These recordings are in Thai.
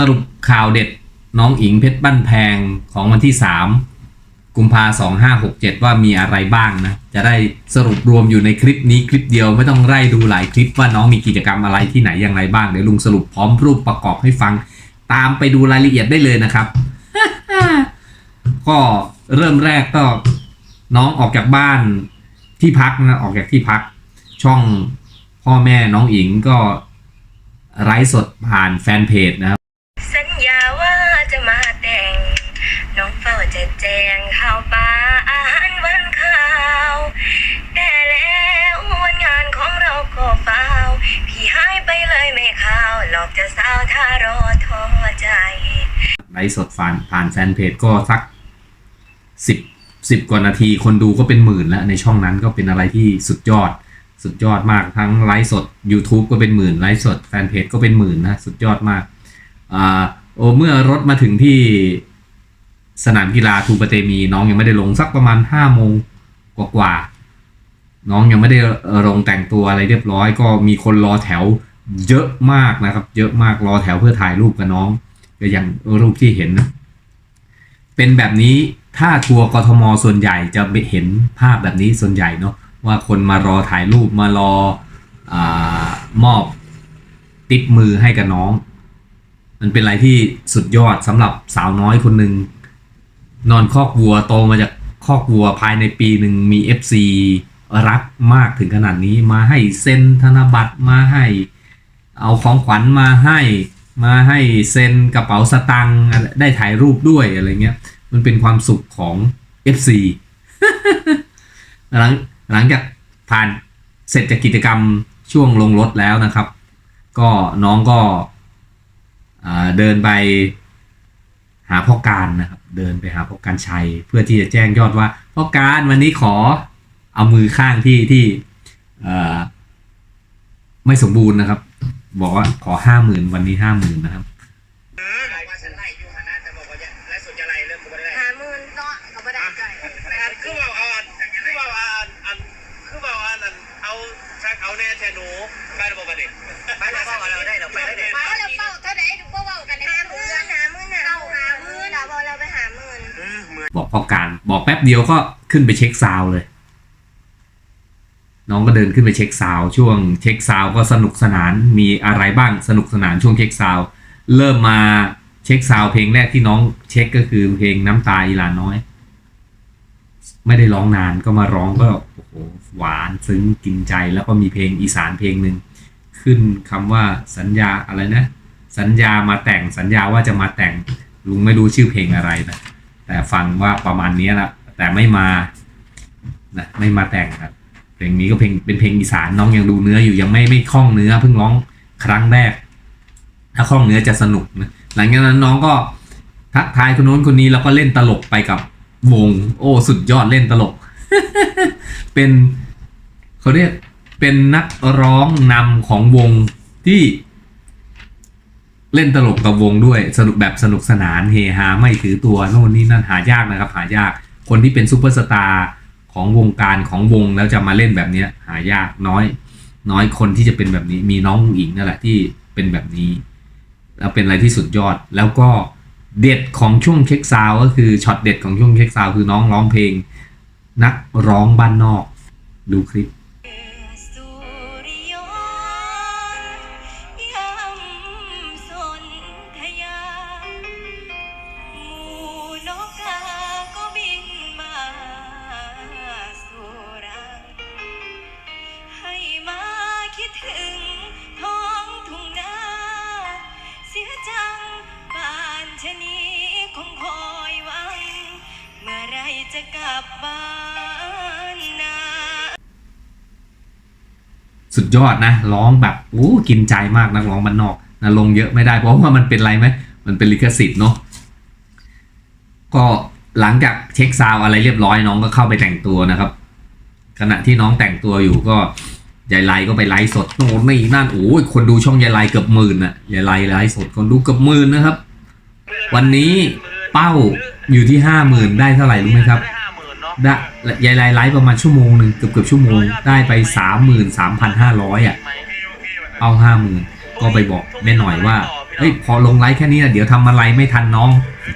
สรุปข่าวเด็ดน้องอิงเพชรบ้านแพงของวันที่ 3 กุมภาสองห้าหกเจ็ดว่ามีอะไรบ้างนะ จะได้สรุปรวมอยู่ในคลิปนี้คลิปเดียวไม่ต้องไล่ดูหลายคลิปว่าน้องมีกิจกรรมอะไรที่ไหนอย่างไรบ้าง เดี๋ยวลุงสรุปพร้อมรูปประกอบให้ฟัง ตามไปดูรายละเอียดได้เลยนะครับ ก็เริ่มแรกก็น้องออกจากบ้านที่พักนะออกจากที่พัก ช่องพ่อแม่น้องอิงก็ไลฟ์สดผ่านแฟนเพจนะครับาวถ้ารอโทอใจไลฟ์สดผ่านผ่านแฟนเพจก็สักสิบสิบกว่านาทีคนดูก็เป็นหมื่นแล้วในช่องนั้นก็เป็นอะไรที่สุดยอด สุดยอดมากทั้งไลฟ์สด YouTube ก็เป็นหมื่นไลฟ์สดแฟนเพจก็เป็นหมื่นนะสุดยอดมากอ่าโอ้เมื่อรถมาถึงที่สนามกีฬาทูปเตมีน้องยังไม่ได้ลงสักประมาณห้าโมงกว่าๆน้องยังไม่ได้ลงแต่งตัวอะไรเรียบร้อย ก็มีคนรอแถว เยอะมากนะครับ เยอะมากรอแถวเพื่อถ่ายรูปกับน้อง ก็อย่างรูปที่เห็นนะเป็นแบบนี้ถ้าทัวร์กทมส่วนใหญ่จะเห็นภาพแบบนี้ส่วนใหญ่เนาะว่าคนมารอถ่ายรูปมารออมอบติปมือให้กับน้อง มันเป็นอะไรที่สุดยอดสำหรับสาวน้อยคนหนึ่งนอนคอกวัวโตมาจากคอกวัวภายในปีหนึ่งมี FC รักมากถึงขนาดนี้มาให้เซ็นธนบัตรมาให้ เอาของขวัญมาให้มาให้เซ็นกระเป๋าสตังค์ได้ถ่ายรูปด้วยอะไรเงี้ย มันเป็นความสุขของ FC หลังหลังจากผ่านเสร็จจากกิจกรรมช่วงลงรถแล้วนะครับ ก็น้องก็เดินไปหาพ่อการนะครับ เดินไปหาพ่อการชัย เพื่อที่จะแจ้งยอดว่าพ่อการวันนี้ขอเอามือข้างที่ที่ไม่สมบูรณ์นะครับ บอกว่าขอห้าหมื่นวันนี้ห้าหมื่นนะครับเออบอกว่าฉันไล่อยู่หันหน้าแต่บอกว่าจะไล่สุดจะไล่เรื่องกูไม่ได้หาหมื่นเนาะก็ไม่ได้ใจอันคือว่าเอาอันคือว่าเอาอันอันคือว่าเอาอันอันเอาชักเอาแน่แทนหนูไประบบประเด็นไปแล้วก็เราได้เราไปได้เด็มาเราเป้าเท่าไหร่ดูเป้ากันในหาหมื่นหาหมื่นหาหาหมื่นเราบอกเราไปหาหมื่นเหมือนบอกพอการบอกแป๊บเดียวก็ขึ้นไปเช็คซาวด์เลย น้องก็เดินขึ้นไปเช็คซาวช่วงเช็คซาวก็สนุกสนานมีอะไรบ้างสนุกสนานช่วงเช็คซาวเริ่มมาเช็คซาวเพลงแรกที่น้องเช็คก็คือเพลงน้ำตาอีหลานน้อย ไม่ได้ร้องนานก็มาร้องก็โอ้โหหวานซึ้งกินใจแล้วก็มีเพลงอีสานเพลงหนึ่งขึ้นคำว่าสัญญาอะไรนะ สัญญามาแต่งสัญญาว่าจะมาแต่งลุงไม่รู้ชื่อเพลงอะไรนะแต่ฟังว่าประมาณนี้ละแต่ไม่มานะไม่มาแต่งครับ เพลงนี้ก็เพลงเป็นเพลงอีสานน้องยังดูเนื้ออยู่ยังไม่ไม่คล่องเนื้อเพิ่งร้องครั้งแรก ถ้าคล่องเนื้อจะสนุกนะหลังจากนั้นน้องก็ทักทายคนโน้นคนนี้แล้วก็เล่นตลกไปกับวง โอ้สุดยอดเล่นตลก เป็นเขาเรียกเป็นนักร้องนำของวงที่ เล่นตลกกับวงด้วยสนุกแบบสนุกสนานเฮฮาไม่ถือตัวโน่นนี่นั่นหายากนะครับ หายากคนที่เป็นซูเปอร์สตาร์ ของวงการของวงแล้วจะมาเล่นแบบนี้หายากน้อย น้อยคนที่จะเป็นแบบนี้มีน้องอิงนั่นแหละที่เป็นแบบนี้ แล้วเป็นอะไรที่สุดยอด แล้วก็เด็ดของช่วงเช็คซาวก็คือช็อตเด็ดของช่วงเช็คซาวคือน้องร้องเพลง นักร้องบ้านนอก ดูคลิป สุดยอดนะร้องแบบโอ้กินใจมากนักร้องบ้านนอกนะลงเยอะไม่ได้เพราะว่ามันเป็นไรไหมมันเป็นลิขสิทธิ์เนาะก็หลังจากเช็คซาวอะไรเรียบร้อยน้องก็เข้าไปแต่งตัวนะครับ ขณะที่น้องแต่งตัวอยู่ก็ยายไลก็ไปไลฟ์สดโน่นนี่นั่นโอ้ยคนดูช่องยายไลเกือบหมื่นอะยายไลไลฟ์สดคนดูเกือบหมื่นนะครับ วันนี้เป้าอยู่ที่ห้าหมื่นได้เท่าไหร่รู้ไหมครับ ได้ห้าหมื่นเนาะได้ยายไลไลฟ์ประมาณชั่วโมงหนึ่งเกือบเกือบชั่วโมง ได้ไปสามหมื่นสามพันห้าร้อยอะ เอาห้าหมื่นก็ไปบอกแม่หน่อยว่าเฮ้ยพอลงไลฟ์แค่นี้นะเดี๋ยวทำอะไรไม่ทันน้อง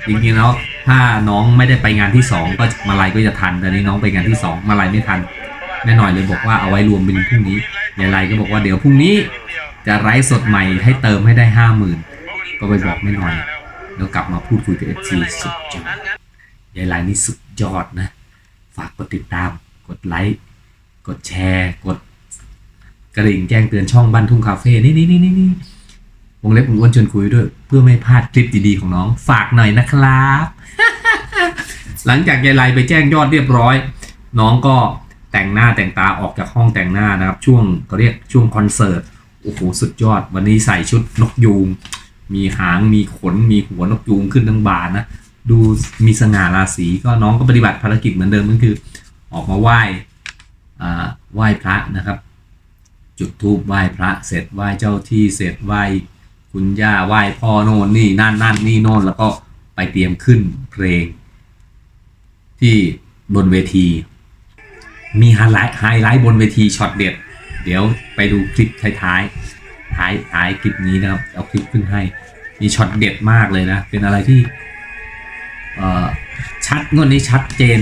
จริงๆแล้วถ้าน้องไม่ได้ไปงานที่สองก็มาลายก็จะทัน แต่นี้น้องไปงานที่สองมาลายไม่ทันแม่หน่อยเลยบอกว่าเอาไว้รวมเป็นพรุ่งนี้ยายไลก็บอกว่าเดี๋ยวพรุ่งนี้ จะไลฟ์สดใหม่ให้เติมให้ได้ห้าหมื่นก็ไปบอกแม่หน่อยแล้วกลับมาพูดคุยกับเอฟซีสุดยอดยายไลนี่สุดยอดนะ ฝากกดติดตาม กดไลค์ กดแชร์ กดกระดิ่งแจ้งเตือนช่องบ้านทุ่งคาเฟ่นี่นี่นี่นี่นี่วงเล็บผมอ้วนชวนคุยด้วย เพื่อไม่พลาดคลิปดีๆของน้อง ฝากหน่อยนะครับ หลังจากยายไลไปแจ้งยอดเรียบร้อย น้องก็แต่งหน้าแต่งตาออกจากห้องแต่งหน้านะครับ ช่วงก็เรียกช่วงคอนเสิร์ตโอ้โหสุดยอด วันนี้ใส่ชุดนกยูงมีหางมีขนมีหัวนกยูงขึ้นทั้งบานนะ ดูมีสง่าราศีก็น้องก็ปฏิบัติภารกิจเหมือนเดิมก็คือ ออกมาไหว้ไหว้พระนะครับ จุดธูปไหว้พระเสร็จไหว้เจ้าที่เสร็จไหว้คุณย่าไหว้พ่อโน่นนี่นั่นนั่นนี่โน่นแล้วก็ไปเตรียมขึ้นเพลง ที่บนเวที มีไฮไลท์ไฮไลท์บนเวทีช็อตเด็ด เดี๋ยวไปดูคลิปท้ายๆท้ายท้ายคลิปนี้นะครับ เอาคลิปขึ้นให้ มีช็อตเด็ดมากเลยนะ เป็นอะไรที่ ชัดงวดนี้ชัดเจน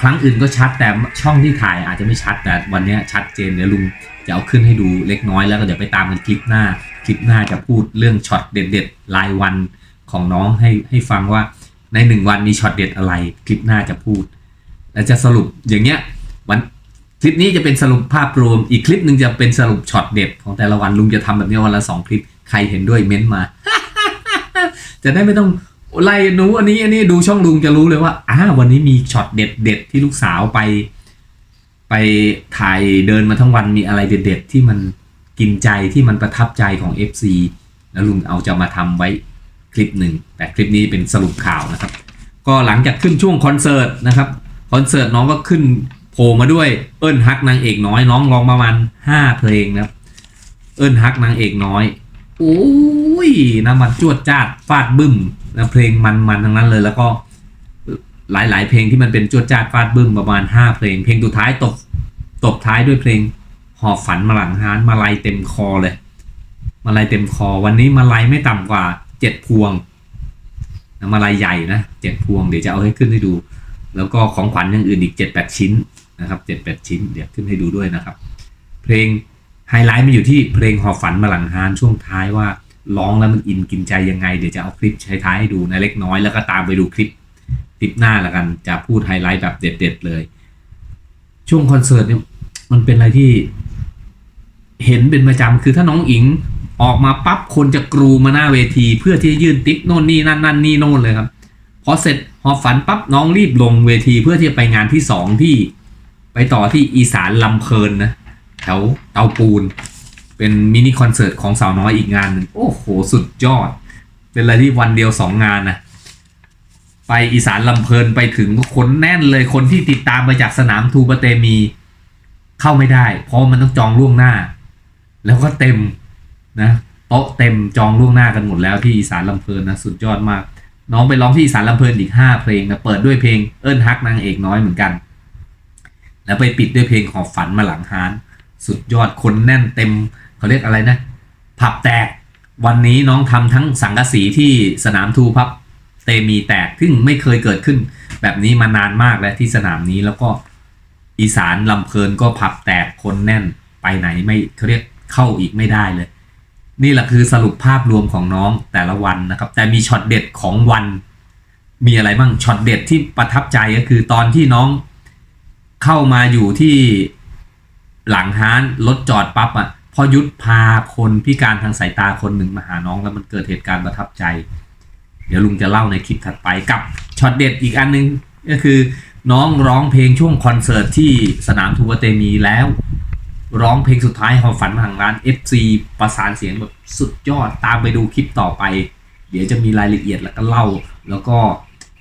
ครั้งอื่นก็ชัดแต่ช่องที่ถ่ายอาจจะไม่ชัดแต่วันนี้ชัดเจนเดี๋ยวลุงจะเอาขึ้นให้ดูเล็กน้อยแล้วก็เดี๋ยวไปตามกันคลิปหน้า คลิปหน้าจะพูดเรื่องช็อตเด็ดๆรายวันของน้องให้ให้ฟังว่าในหนึ่งวันมีช็อตเด็ดอะไร คลิปหน้าจะพูด แล้วจะสรุปอย่างเงี้ยวันคลิปนี้จะเป็นสรุปภาพรวม อีกคลิปหนึ่งจะเป็นสรุปช็อตเด็ดของแต่ละวันลุงจะทำแบบนี้วันละสองคลิปใครเห็นด้วยเม้นต์มา จะได้ไม่ต้อง ไล่หนูอันนี้อันนี้ดูช่องลุงจะรู้เลยว่าอ่าวันนี้มีช็อตเด็ดเด็ดที่ลูกสาวไป ไปถ่ายเดินมาทั้งวันมีอะไรเด็ดๆที่มันกินใจที่มันประทับใจของ FC แล้วลุงเอาจะมาทำไว้คลิปหนึ่งแต่คลิปนี้เป็นสรุปข่าวนะครับ ก็หลังจากขึ้นช่วงคอนเสิร์ตนะครับคอนเสิร์ตน้องก็ขึ้นโผล่มาด้วยเอิ้นฮักนางเอกน้อยน้องร้องประมาณห้าเพลงนะครับ เอิ้นฮักนางเอกน้อยโอ้ ยนะมันจวดจ้าดฟาดบึ้มนะเพลงมันๆทั้งนั้นเลย แล้วก็หลาย ๆ เพลงที่มันเป็นจวดจ้าดฟาดบึ้มประมาณห้าเพลง เพลงสุดท้ายตบตบท้ายด้วยเพลงหอบฝันมาหลังฮานมาลัยเต็มคอเลย มาลัยเต็มคอ วันนี้มาลัยไม่ต่ำกว่าเจ็ดพวงนะมาลัยใหญ่นะเจ็ดพวงเดี๋ยวจะเอาให้ขึ้นให้ดู แล้วก็ของขวัญอย่างอื่นอีกเจ็ดแปดชิ้นนะครับเจ็ดแปดชิ้นเดี๋ยวขึ้นให้ดูด้วยนะครับ เพลงไฮไลท์มันอยู่ที่เพลงหอบฝันมาหลังฮานช่วงท้ายว่า ร้องแล้วมันอินกินใจยังไง เดี๋ยวจะเอาคลิปใช้ท้ายให้ดูนะเล็กน้อยแล้วก็ตามไปดูคลิปคลิปหน้าละกัน จะพูดไฮไลท์แบบเด็ด ๆ เลย ช่วงคอนเสิร์ตเนี่ยมันเป็นอะไรที่ เห็นเป็นประจำคือถ้าน้องอิงออกมาปั๊บคนจะกรูมาหน้าเวที เพื่อที่จะยื่นติ๊กโน่นนี่นั่นนั่นนี่โน่นเลยครับพอเสร็จหอฝันปั๊บน้องรีบลงเวทีเพื่อที่จะไปงานที่สองที่ ไปต่อที่อีสานลำเพลินนะแถวเตาปูน เป็นมินิคอนเสิร์ตของสาวน้อยอีกงานหนึ่งโอ้โห สุดยอด เป็นอะไรที่วันเดียวสองงานนะไปอีสานลำเพลินไปถึงก็คนแน่นเลยคนที่ติดตามมาจากสนามทูปเตมีเข้าไม่ได้ เพราะมันต้องจองล่วงหน้า แล้วก็เต็มนะโต๊ะเต็มจองล่วงหน้ากันหมดแล้วที่อีสานลำเพลินนะสุดยอดมาก น้องไปร้องที่อีสานลำเพลินอีกห้าเพลงนะเปิดด้วยเพลงเอิ้นฮักนางเอกน้อยเหมือนกัน แล้วไปปิดด้วยเพลงหอบฝันมาหลังฮานสุดยอดคนแน่นเต็ม เขาเรียกอะไรนะ ผับแตกวันนี้น้องทำทั้งสังกะสีที่สนามทูพับเตมีแตกซึ่งไม่เคยเกิดขึ้น แบบนี้มานานมากแล้วที่สนามนี้แล้วก็อีสานลำเพลินก็ผับแตกคนแน่นไปไหนไม่เขาเรียกเข้าอีกไม่ได้เลย นี่แหละคือสรุปภาพรวมของน้องแต่ละวันนะครับ แต่มีช็อตเด็ดของวัน มีอะไรบ้างช็อตเด็ดที่ประทับใจก็คือตอนที่น้องเข้ามาอยู่ที่หลังห้านรถจอดปั๊บอะ พอยุทธพาคนพิการทางสายตาคนหนึ่งมาหาน้องแล้วมันเกิดเหตุการณ์ประทับใจ เดี๋ยวลุงจะเล่าในคลิปถัดไปกับช็อตเด็ดอีกอันนึงก็คือ น้องร้องเพลงช่วงคอนเสิร์ตที่สนามทูบเตมีแล้ว ร้องเพลงสุดท้ายของฝันมาทางร้าน FC ประสานเสียงแบบสุดยอดตามไปดูคลิปต่อไป เดี๋ยวจะมีรายละเอียดแล้วก็เล่า แล้วก็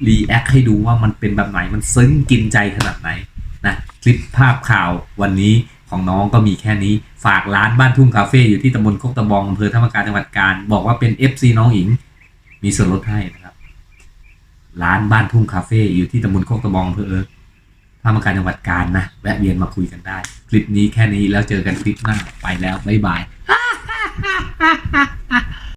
รีแอคให้ดูว่ามันเป็นแบบไหนมันซึ้งกินใจขนาดไหนนะคลิปภาพข่าววันนี้ ของน้องก็มีแค่นี้ฝากร้านบ้านทุ่งคาเฟ่อยู่ที่ตำบลโคกตะบองอำเภอธรรมกาจังหวัดกาญบอกว่าเป็น FC น้องอิง มีส่วนลดให้นะครับ ร้านบ้านทุ่งคาเฟ่อยู่ที่ตำบลโคกตะบองอำเภอธรรมกาจังหวัดกาญนะแวะเวียนมาคุยกันได้ คลิปนี้แค่นี้แล้วเจอกันคลิปหน้าไปแล้วบ๊ายบาย